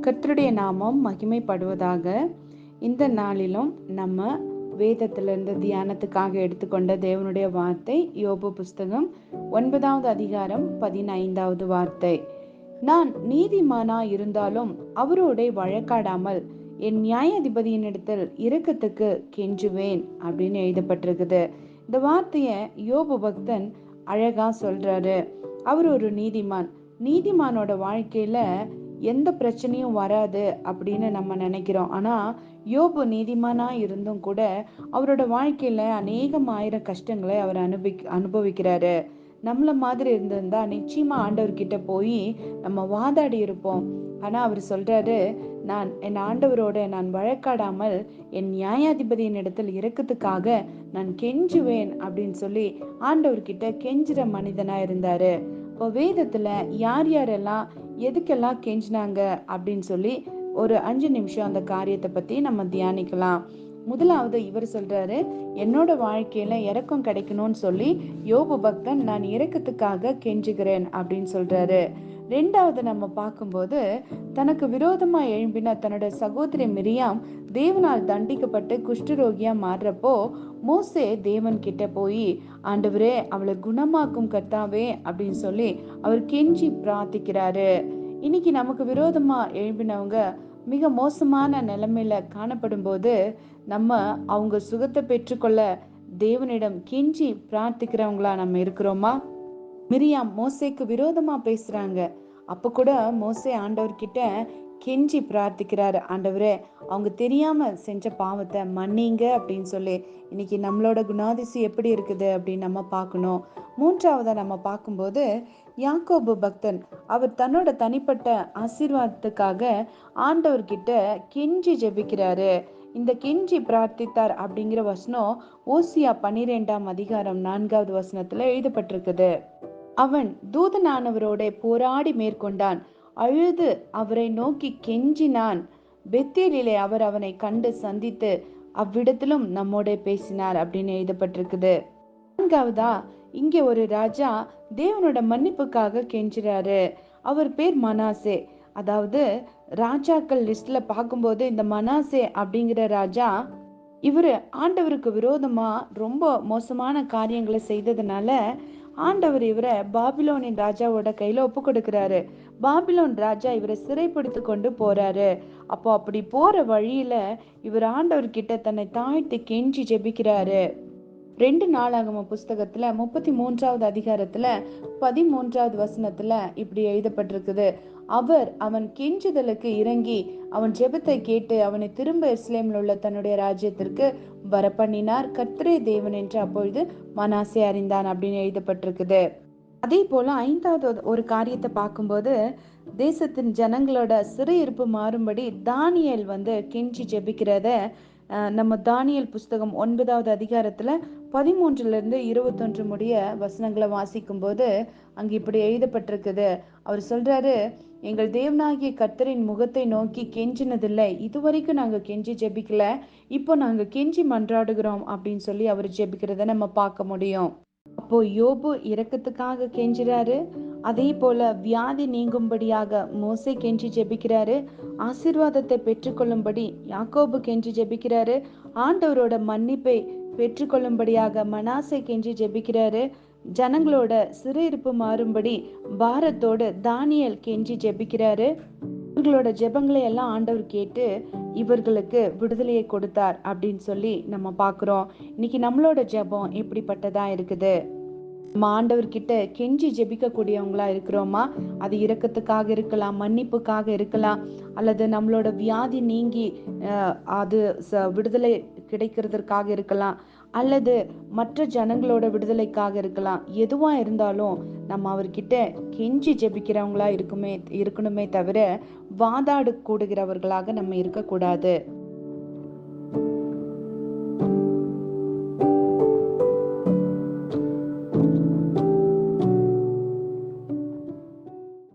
கர்த்தருடைய நாமம் மகிமைப்படுவதாக இந்த நாளிலும் நம்ம வேதத்திலிருந்து தியானத்துக்காக எடுத்துக்கொண்ட தேவனுடைய வார்த்தை யோபு புஸ்தகம் ஒன்பதாவது அதிகாரம் பதினைந்தாவது வார்த்தை. நான் நீதிமானா இருந்தாலும் அவரோட வழக்காடாமல் என் நியாயாதிபதியினிடத்தில் இரக்கத்துக்கு கெஞ்சுவேன் அப்படின்னு எழுதப்பட்டிருக்குது. இந்த வார்த்தைய யோபு பக்தன் அழகா சொல்றாரு. அவர் ஒரு நீதிமான். நீதிமானோட வாழ்க்கையில எந்த பிரச்சனையும் வராது அப்படின்னு நம்ம நினைக்கிறோம். ஆனால் யோபு நீதிமானாக இருந்தும் கூட அவரோட வாழ்க்கையில் அநேகம் ஆயிரம் கஷ்டங்களை அவர் அனுபவி அனுபவிக்கிறாரு. நம்மள மாதிரி இருந்திருந்தா நிச்சயமா ஆண்டவர்கிட்ட போய் நம்ம வாதாடி இருப்போம். ஆனா அவர் சொல்றாரு நான் என் ஆண்டவரோட நான் வழக்காடாமல் என் நியாயாதிபதியின் இடத்தில் இறக்கத்துக்காக நான் கெஞ்சுவேன் அப்படின்னு சொல்லி ஆண்டவர்கிட்ட கெஞ்சுற மனிதனா இருந்தாரு. இப்போ வேதத்துல யார் யாரெல்லாம் எதுக்கெல்லாம் கெஞ்சினாங்க அப்படின்னு சொல்லி ஒரு அஞ்சு நிமிஷம் அந்த காரியத்தை பத்தி நம்ம தியானிக்கலாம். முதலாவது இவர் சொல்றாரு என்னோட வாழ்க்கையில இறக்கம் கிடைக்கணும்னு சொல்லி யோபு பக்தன் நான் இறக்கத்துக்காக கெஞ்சுகிறேன் அப்படின்னு சொல்றாரு. ரெண்டாவது நம்ம பார்க்கும்போது தனக்கு விரோதமாக எழும்பின தன்னோட சகோதரி மிரியாம் தேவனால் தண்டிக்கப்பட்டு குஷ்டரோகியாக மாறுறப்போ மோசே தேவன் கிட்ட போய் ஆண்டவரே அவளை குணமாக்கும் கர்த்தாவே அப்படின்னு சொல்லி அவர் கெஞ்சி பிரார்த்திக்கிறாரு. இன்னைக்கு நமக்கு விரோதமாக எழும்பினவங்க மிக மோசமான நிலைமையில காணப்படும் போது நம்ம அவங்க சுகத்தை பெற்றுக்கொள்ள தேவனிடம் கெஞ்சி பிரார்த்திக்கிறவங்களா நம்ம இருக்கிறோமா? மிரியாம் மோசேக்கு விரோதமா பேசுறாங்க. அப்ப கூட மோசே ஆண்டவர்கிட்ட கெஞ்சி பிரார்த்திக்கிறாரு. ஆண்டவரே அவங்க தெரியாம செஞ்ச பாவத்தை மன்னிங்க அப்படின்னு சொல்லி இன்னைக்கு நம்மளோட குணாதிசி எப்படி இருக்குது அப்படின்னு நம்ம பார்க்கணும். மூன்றாவதா நம்ம பார்க்கும்போது யாக்கோபு பக்தன் அவர் தன்னோட தனிப்பட்ட ஆசீர்வாதத்துக்காக ஆண்டவர்கிட்ட கெஞ்சி ஜெபிக்கிறாரு. இந்த கெஞ்சி பிரார்த்தித்தார் அப்படிங்கிற வசனம் ஓசியா பன்னிரெண்டாம் அதிகாரம் நான்காவது வசனத்துல எழுதப்பட்டிருக்குது. அவன் தூதனானவரோட போராடி மேற்கொண்டான். அழுது அவரை நோக்கி கெஞ்சினான். பெத்தேலிலே அவர் அவனை கண்டு சந்தித்து அவ்விடத்திலும் நம்மோட பேசினார் அப்படின்னு எழுதப்பட்டிருக்குது. நான்காவதா இங்கே ஒரு ராஜா தேவனோட மன்னிப்புக்காக கெஞ்சுறாரு. அவர் பேர் மனாசே. அதாவது ராஜாக்கள் லிஸ்ட்ல பார்க்கும்போது இந்த மனாசே அப்படிங்கிற ராஜா இவர் ஆண்டவருக்கு விரோதமா ரொம்ப மோசமான காரியங்களை செய்ததுனால ஆண்டவர் இவரை பாபிலோனின் ராஜாவோட கையில ஒப்பு கொடுக்கிறாரு பாபிலோன் ராஜா இவரை சிறைப்படுத்தி கொண்டு போறாரு. அப்போ அப்படி போற வழியில இவர் ஆண்டவர் கிட்ட தன்னை தாழ்த்து கெஞ்சி ஜெபிக்கிறாரு. ரெண்டு நாளாகம புஸ்தகத்துல முப்பத்தி மூன்றாவது அதிகாரத்துல பதிமூன்றாவது வசனத்துல இப்படி எழுதப்பட்டிருக்குது. அவர் அவன் கெஞ்சுதலுக்கு இறங்கி அவன் ஜெபத்தை கேட்டு அவனை திரும்ப இஸ்லேமில் உள்ள தன்னுடைய ராஜ்யத்திற்கு வரப்பண்ணினார். கர்த்தரே தேவன் என்று அப்பொழுது மனாசே அறிந்தான் அப்படின்னு எழுதப்பட்டிருக்குது. அதே போல ஐந்தாவது ஒரு காரியத்தை பார்க்கும்போது தேசத்தின் ஜனங்களோட சிறையிருப்பு மாறும்படி தானியல் வந்து கெஞ்சி ஜெபிக்கிறத நம்ம தானியல் புஸ்தகம் ஒன்பதாவது அதிகாரத்துல பதிமூன்றுல இருந்து இருபத்தொன்று முடிய வசனங்களை வாசிக்கும் போது இப்படி எழுதப்பட்டிருக்குது. அவர் சொல்றாரு எங்கள் தேவனாகிய கர்த்தரின் முகத்தை நோக்கி கெஞ்சினதில்லை. இதுவரைக்கும் நாங்கள் கெஞ்சி ஜெபிக்கல. இப்போ நாங்கள் கெஞ்சி மன்றாடுகிறோம் அப்படின்னு சொல்லி அவர் ஜெபிக்கிறத நம்ம பார்க்க முடியும். அப்போ யோபு இரக்கத்துக்காக கெஞ்சுறாரு. அதே போல வியாதி நீங்கும்படியாக மோசை கெஞ்சி ஜெபிக்கிறாரு. ஆசீர்வாதத்தை பெற்றுக்கொள்ளும்படி யாக்கோபு கெஞ்சி ஜெபிக்கிறாரு. ஆண்டவரோட மன்னிப்பை பெற்றுக்கொள்ளும்படியாக மனாசை கெஞ்சி ஜெபிக்கிறாரு. ஜனங்களோட சிறையிருப்பு மாறும்படி பாரத்தோடு தானியல் கெஞ்சி ஜெபிக்கிறாரு. இவர்களோட ஜெபங்களை எல்லாம் ஆண்டவர் கேட்டு இவர்களுக்கு விடுதலையை கொடுத்தார் அப்படின்னு சொல்லி நம்ம பார்க்குறோம். இன்னைக்கு நம்மளோட ஜெபம் எப்படிப்பட்டதா இருக்குது? நம்ம ஆண்டவர்கிட்ட கெஞ்சி ஜெபிக்கக்கூடியவங்களா இருக்கிறோமா? அது இரக்கத்துக்காக இருக்கலாம் மன்னிப்புக்காக இருக்கலாம் அல்லது நம்மளோட வியாதி நீங்கி அது விடுதலை கிடைக்கிறதுக்காக இருக்கலாம் அல்லது மற்ற ஜனங்களோட விடுதலைக்காக இருக்கலாம். எதுவாக இருந்தாலும் நம்ம அவர்கிட்ட கெஞ்சி ஜெபிக்கிறவங்களா இருக்குமே இருக்கணுமே தவிர வாதாடு கூடுகிறவர்களாக நம்ம இருக்கக்கூடாது.